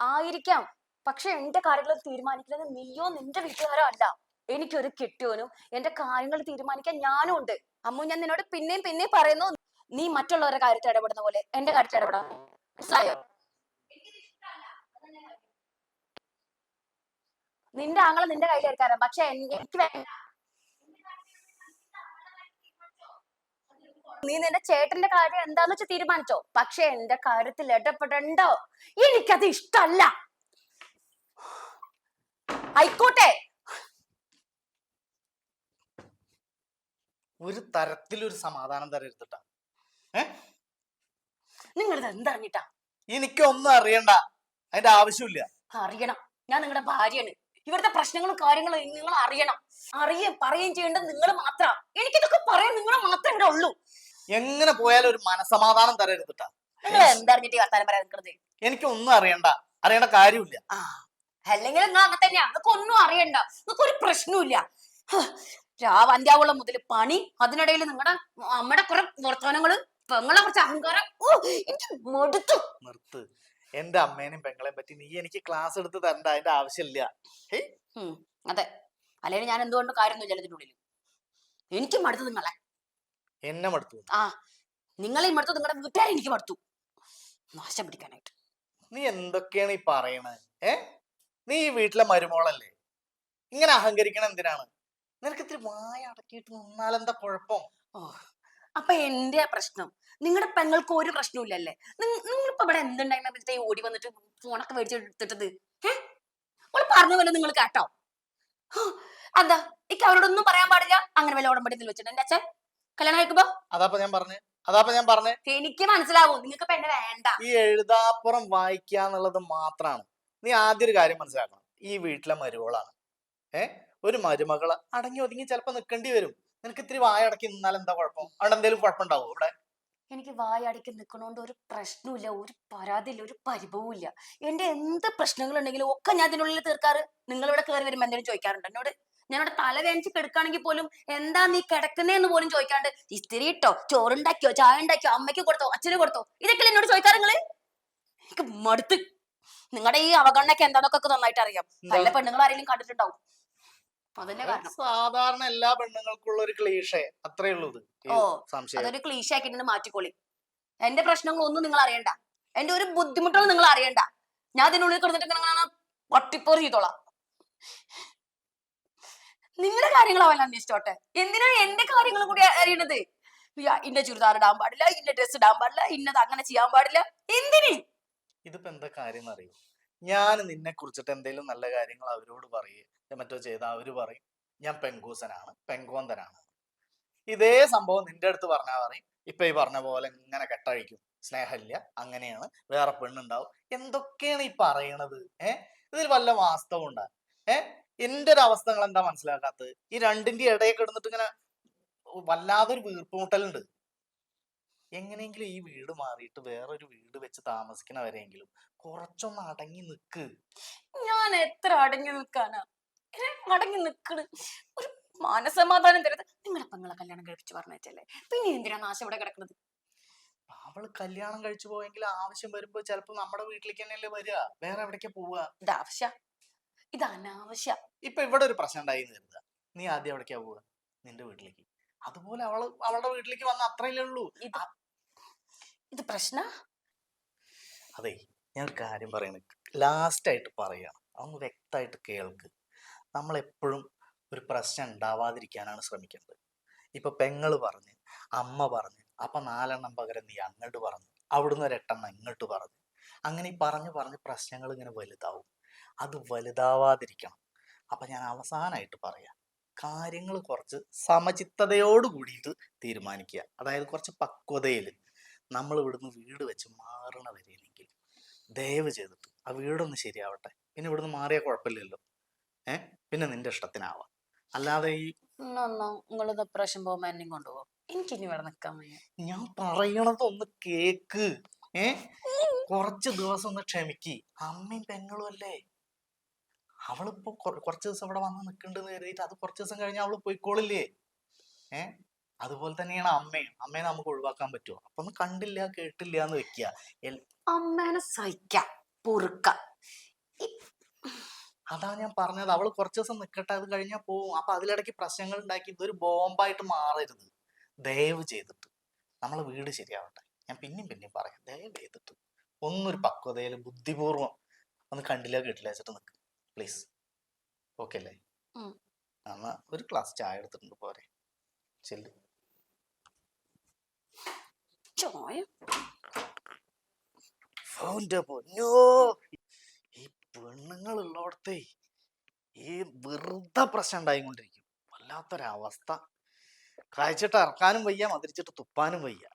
ആയിരിക്കാം. പക്ഷെ എന്റെ കാര്യങ്ങൾ തീരുമാനിക്കുന്നത് നീയോ നിന്റെ വീട്ടുകാരോ അല്ല. എനിക്കൊരു കിട്ടിയോനും എന്റെ കാര്യങ്ങൾ തീരുമാനിക്കാൻ ഞാനും ഉണ്ട്. അമ്മു ഞാൻ നിന്നോട് പിന്നെയും പിന്നെയും പറയുന്നു നീ മറ്റുള്ളവരുടെ കാര്യത്തിൽ ഇടപെടുന്ന പോലെ എന്റെ കാര്യത്തിൽ ഇടപെടാം. മനസ്സിലായോ? നിന്റെ ആങ്ങളെ നിന്റെ കയ്യിലെടുക്കാനാ പക്ഷെ എനിക്ക് വേണ്ട. നീ നിന്റെ ചേട്ടന്റെ കാര്യം എന്താന്ന് വെച്ച് തീരുമാനിച്ചോ? പക്ഷെ എന്റെ കാര്യത്തിൽ ഇടപെടണ്ടോ? എനിക്കത് ഇഷ്ടല്ല. ആയിക്കോട്ടെ. ഒരു തരത്തിലൊരു സമാധാനം തരരുതട്ടാ ഏ? നിങ്ങളിത് എന്തറിഞ്ഞിട്ടാ? എനിക്കൊന്നും അറിയണ്ട. അതിന്റെ ആവശ്യമില്ല. അറിയണം. ഞാൻ നിങ്ങളുടെ ഭാര്യയാണ്. ഇവിടുത്തെ പ്രശ്നങ്ങളും കാര്യങ്ങളും നിങ്ങൾ അറിയണം. അറിയുകയും പറയുകയും ചെയ്യേണ്ടത് നിങ്ങൾ മാത്രം. എനിക്കിതൊക്കെ പറയാൻ നിങ്ങൾ മാത്രമേ ഇവിടെ ഉള്ളൂ. എങ്ങനെ പോയാലും ഒരു മനസമാധാനം തരരുതട്ടാ നിങ്ങൾ എന്തറിഞ്ഞിട്ട് ഈ വർത്താനം പറയാൻ നിൽക്കുന്നത് എനിക്കൊന്നും അറിയണ്ട. അറിയേണ്ട കാര്യമില്ല. ആ അല്ലെങ്കിൽ നിങ്ങൾ അങ്ങനെ തന്നെയാ നിങ്ങൾക്ക് ഒന്നും അറിയണ്ട. നിങ്ങൾക്ക് ഒരു പ്രശ്നവുമില്ല. രാവന്ത്യാവുള്ള മുതൽ പണി അതിനിടയിൽ നിങ്ങളുടെ അമ്മയുടെ കുറെ വർത്തമാനങ്ങൾ പെങ്ങളെ കുറച്ച് അഹങ്കാരം. ഓ എനിക്ക് മടുത്തു. നിർത്ത്. എന്റെ അമ്മേനെയും പെങ്ങളെയും പറ്റി നീ എനിക്ക് ക്ലാസ് എടുത്ത് തരണ്ട. അതിന്റെ ആവശ്യമില്ല. ഹേയ് ഉം, അതെ. അല്ലെങ്കിൽ ഞാൻ എന്തുകൊണ്ട് കാര്യമൊന്നുമില്ല ഇതിന്റെ ഉള്ളിൽ എനിക്ക് മടുത്തു നിങ്ങളെ. എന്നെ മടുത്തു. ആ നിങ്ങളെ മടുത്തു നിങ്ങളുടെ വീട്ടുകാരെ എനിക്ക് മടുത്തു. നാശം പിടിക്കാനായിട്ട്. നീ എന്തൊക്കെയാണ് ഈ പറയണത്? ഏ? നീ ഈ വീട്ടിലെ മരുമോളല്ലേ? ഇങ്ങനെ അഹങ്കരിക്കണ എന്തിനാണ്? നിനക്ക് ഇത്തിരി വായ അടക്കിയിട്ട് നിന്നാലെന്താ കുഴപ്പം? ഓ അപ്പൊ എന്റെ പ്രശ്നം നിങ്ങളുടെ പെങ്ങൾക്ക് ഒരു പ്രശ്നമില്ലല്ലേ നിങ്ങളിപ്പോ ഇവിടെ എന്തുണ്ടായിരുന്ന? ഓടി വന്നിട്ട് ഫോണൊക്കെ മേടിച്ചെടുത്തിട്ടത് ഏഹ് ഏ? പറഞ്ഞു പോലെ നിങ്ങൾ കേട്ടോ? അതാ എനിക്ക് അവരോടൊന്നും പറയാൻ പാടില്ല. അങ്ങനെ വല്ല ഉടമ്പടി വെച്ചിട്ടുണ്ട്. എന്റെ അച്ഛൻ? കല്യാണം കഴിക്കുമ്പോ? അതാപ്പ ഞാൻ പറഞ്ഞേ. അതാപ്പ ഞാൻ പറഞ്ഞേ. എനിക്ക് മനസ്സിലാവും. നിങ്ങൾക്ക് ഇപ്പൊ എന്നെ വേണ്ട. ഈ എഴുതാപ്പുറം വായിക്കാന്നുള്ളത് മാത്രാണ്. നീ ആദ്യ ഒരു കാര്യം മനസ്സിലാക്കണം. ഈ വീട്ടിലെ മരുമകളാണ്. ഏ? ഒരു മരുമകൾ അടങ്ങി ഒതുങ്ങി ചിലപ്പോ നിൽക്കേണ്ടി വരും. നിനക്ക് ഇത്തിരി വായ അടക്കി നിന്നാൽ എന്താ കുഴപ്പം? അവിടെ എന്തെങ്കിലും കുഴപ്പമുണ്ടാവോ ഇവിടെ എനിക്ക് വായടക്കി നിൽക്കണോണ്ട് ഒരു പ്രശ്നമില്ല ഒരു പരാതിയില്ല. ഒരു പരിഭവവും ഇല്ല എന്റെ എന്ത് പ്രശ്നങ്ങളുണ്ടെങ്കിലും ഒക്കെ ഞാൻ അതിനുള്ളിൽ തീർക്കാറ്. നിങ്ങളിവിടെ കയറി വരുമ്പോ എന്തെങ്കിലും ചോദിക്കാറുണ്ട് എന്നോട്? ഞാനിവിടെ തല വേനിച്ച് കിടക്കുകയാണെങ്കിൽ പോലും എന്താ നീ കിടക്കുന്നതെന്ന് പോലും ചോദിക്കാണ്ട് ഇസ്തിരി ഇട്ടോ? ചോറുണ്ടാക്കിയോ? ചായ ഉണ്ടാക്കിയോ അമ്മയ്ക്ക് കൊടുത്തോ? അച്ഛന് കൊടുത്തോ? ഇതൊക്കെ എന്നോട് ചോദിക്കാറ് നിങ്ങൾ? എനിക്ക് മടുത്ത്. നിങ്ങളുടെ ഈ അവഗണനയൊക്കെ എന്താന്നൊക്കെ നന്നായിട്ട് അറിയാം. നല്ല പെണ്ണുങ്ങൾ ആരെങ്കിലും കണ്ടിട്ടുണ്ടാവും. സാധാരണ എല്ലാ പെണ്ണുങ്ങൾക്കുള്ള ഒരു ക്ലീഷേ. അത്രേ ഉള്ളൂ. ഓ, അതൊരു ക്ലീഷ ആക്കിട്ട് മാറ്റിക്കോളി. എന്റെ പ്രശ്നങ്ങളൊന്നും നിങ്ങൾ അറിയണ്ട. എന്റെ ഒരു ബുദ്ധിമുട്ടുകളും നിങ്ങൾ അറിയണ്ട. ഞാൻ അതിനുള്ളിൽ കിടന്നിട്ട് ഇങ്ങനെ ഇങ്ങനെ ചെയ്തോളാം. നിങ്ങളുടെ കാര്യങ്ങൾ അവൻ അന്വേഷിച്ചോട്ടെ എന്തിനാ എന്റെ കാര്യങ്ങളും കൂടി അറിയണത്? ഇന്ന ചുരിദാർ ഇടാൻ പാടില്ല ഇന്ന ഡ്രസ് ഇടാൻ പാടില്ല ഇന്നത് അങ്ങനെ ചെയ്യാൻ പാടില്ല. എന്തിന്? ഇതിപ്പോ എന്താ കാര്യം അറിയൂ ഞാൻ നിന്നെ കുറിച്ചിട്ട് എന്തെങ്കിലും നല്ല കാര്യങ്ങൾ അവരോട് പറയുക മറ്റോ ചെയ്ത അവർ പറയും. ഞാൻ പെങ്കൂസനാണ് പെങ്കോന്തനാണ്. ഇതേ സംഭവം നിന്റെ അടുത്ത് പറഞ്ഞാൽ പറയും ഇപ്പൊ ഈ പറഞ്ഞ പോലെ ഇങ്ങനെ കെട്ടഴിക്കും. സ്നേഹമില്ല അങ്ങനെയാണ്. വേറെ പെണ്ണുണ്ടാവും. എന്തൊക്കെയാണ് ഈ പറയണത്? ഏഹ് ഇതിൽ വല്ല വാസ്തവം ഉണ്ടാ? ഏ? എന്റെ ഒരു അവസ്ഥകൾ എന്താ മനസ്സിലാക്കാത്തത്? ഈ രണ്ടിന്റെ ഇടയിൽ കിടന്നിട്ട് ഇങ്ങനെ വല്ലാതൊരു വീർപ്പുമുട്ടലുണ്ട്. എങ്ങനെയെങ്കിലും ഈ വീട് മാറിയിട്ട് വേറൊരു വീട് വെച്ച് താമസിക്കണവരെങ്കിലും കുറച്ചൊന്ന് അടങ്ങി നിക്ക്. ഞാൻ എത്ര അടങ്ങി നിൽക്കാനാ അടങ്ങി നിക്കണ്. ഒരു മാനസമാധാനം തരുന്നത് നിങ്ങളെ പെങ്ങളെ കല്യാണം കഴിപ്പിച്ച് പറഞ്ഞേച്ചല്ലേ പിന്നെ എന്തിനാ നാശം ഇവിടെ കിടക്കുന്നത് അവൾ കല്യാണം കഴിച്ചു പോയെങ്കിൽ ആവശ്യം വരുമ്പോ ചിലപ്പോ നമ്മുടെ വീട്ടിലേക്ക് തന്നെയല്ലേ വരിക. വേറെ എവിടേക്കാ പോവുക? ഇത് ആവശ്യ ഇത് അനാവശ്യ. ഇപ്പൊ ഇവിടെ ഒരു പ്രശ്നം ഉണ്ടായി എന്ന് കരുതുക. നീ ആദ്യം എവിടേക്കാ പോവുക? നിന്റെ വീട്ടിലേക്ക്. അതുപോലെ അവൾ അവളുടെ വീട്ടിലേക്ക് വന്ന അത്രയല്ലേ ഉള്ളൂ. ഇത് ഇത് പ്രശ്ന? അതെ ഞാൻ ഒരു കാര്യം പറയുന്നത് ലാസ്റ്റ് ആയിട്ട് പറയാം. അതൊന്ന് വ്യക്തമായിട്ട് കേൾക്ക്. നമ്മൾ എപ്പോഴും ഒരു പ്രശ്നം ഉണ്ടാവാതിരിക്കാനാണ് ശ്രമിക്കേണ്ടത്. ഇപ്പൊ പെങ്ങൾ പറഞ്ഞ് അമ്മ പറഞ്ഞ് അപ്പൊ നാലെണ്ണം പകരം നീ അങ്ങോട്ട് പറഞ്ഞു അവിടുന്ന് ഒരു എട്ടെണ്ണം ഇങ്ങോട്ട് പറഞ്ഞു. അങ്ങനെ ഈ പറഞ്ഞു പറഞ്ഞ് പ്രശ്നങ്ങൾ ഇങ്ങനെ വലുതാവും. അത് വലുതാവാതിരിക്കണം. അപ്പം ഞാൻ അവസാനമായിട്ട് പറയാം. കാര്യങ്ങൾ കുറച്ച് സമചിത്തതയോട് കൂടിയിട്ട് തീരുമാനിക്കുക. അതായത് കുറച്ച് പക്വതയിൽ നമ്മൾ ഇവിടുന്ന് വീട് വെച്ച് മാറണ വരെയെങ്കിൽ ദയവ് ചെയ്തിട്ട് ആ വീടൊന്ന് ശരിയാവട്ടെ. പിന്നെ ഇവിടുന്ന് മാറിയാൽ കുഴപ്പമില്ലല്ലോ. ഏ? പിന്നെ നിന്റെ ഇഷ്ടത്തിനാവാം. അല്ലാതെ ഈ നിങ്ങളിത് പ്രാവശ്യം പോകുമ്പോ എന്നെയും കൊണ്ടുപോകും. എനിക്ക് ഇനി ഇവിടെ വയ്യ. ഞാൻ പറയണത് ഒന്ന് കേക്ക്. ഏ? കുറച്ച് ദിവസം ഒന്ന് ക്ഷമിക്ക്. അമ്മയും പെങ്ങളും അല്ലേ? അവളിപ്പോ കുറച്ച് ദിവസം ഇവിടെ വന്ന് നിൽക്കുന്നുണ്ടെന്ന് കരുതിയിട്ട് അത് കുറച്ച് ദിവസം കഴിഞ്ഞാൽ അവൾ പോയിക്കോളില്ലേ? ഏ? അതുപോലെ തന്നെയാണ് അമ്മയും. അമ്മയെ നമുക്ക് ഒഴിവാക്കാൻ പറ്റുമോ അപ്പൊ ഒന്ന് കണ്ടില്ല കേട്ടില്ല എന്ന് വെക്കുക അമ്മേനെ സഹിക്ക പൊറുക്ക. അതാ ഞാൻ പറഞ്ഞത്. അവൾ കുറച്ച് ദിവസം നിൽക്കട്ടെ അത് കഴിഞ്ഞാൽ പോവും. അപ്പൊ അതിലിടയ്ക്ക് പ്രശ്നങ്ങൾ ഉണ്ടാക്കി ഇതൊരു ബോംബായിട്ട് മാറരുത്. ദയവ് ചെയ്തിട്ട്. നമ്മളെ വീട് ശരിയാവട്ടെ. ഞാൻ പിന്നെയും പിന്നെയും പറയാം. ദയവ് ചെയ്തിട്ട്. ഒന്നൊരു പക്വതയിൽ ബുദ്ധിപൂർവം ഒന്ന് കണ്ടില്ല കേട്ടില്ല വെച്ചിട്ട് നിൽക്ക് പ്ലീസ് ഓക്കെ അല്ലേ. എന്നാ ഒരു ക്ലാസ് ചായ എടുത്തിട്ടുണ്ട് പോരെ. ചെല്ലു. ചോയ? ഫോന്റെ പൊന്നോ. ഈ പെണ്ണുങ്ങളുള്ളോടത്തെ ഈ വെറുതെ പ്രശ്നം ഉണ്ടായിക്കൊണ്ടിരിക്കും. വല്ലാത്തൊരവസ്ഥ. കഴിച്ചിട്ട് ഇറക്കാനും വയ്യ മതിരിച്ചിട്ട് തുപ്പാനും വയ്യ.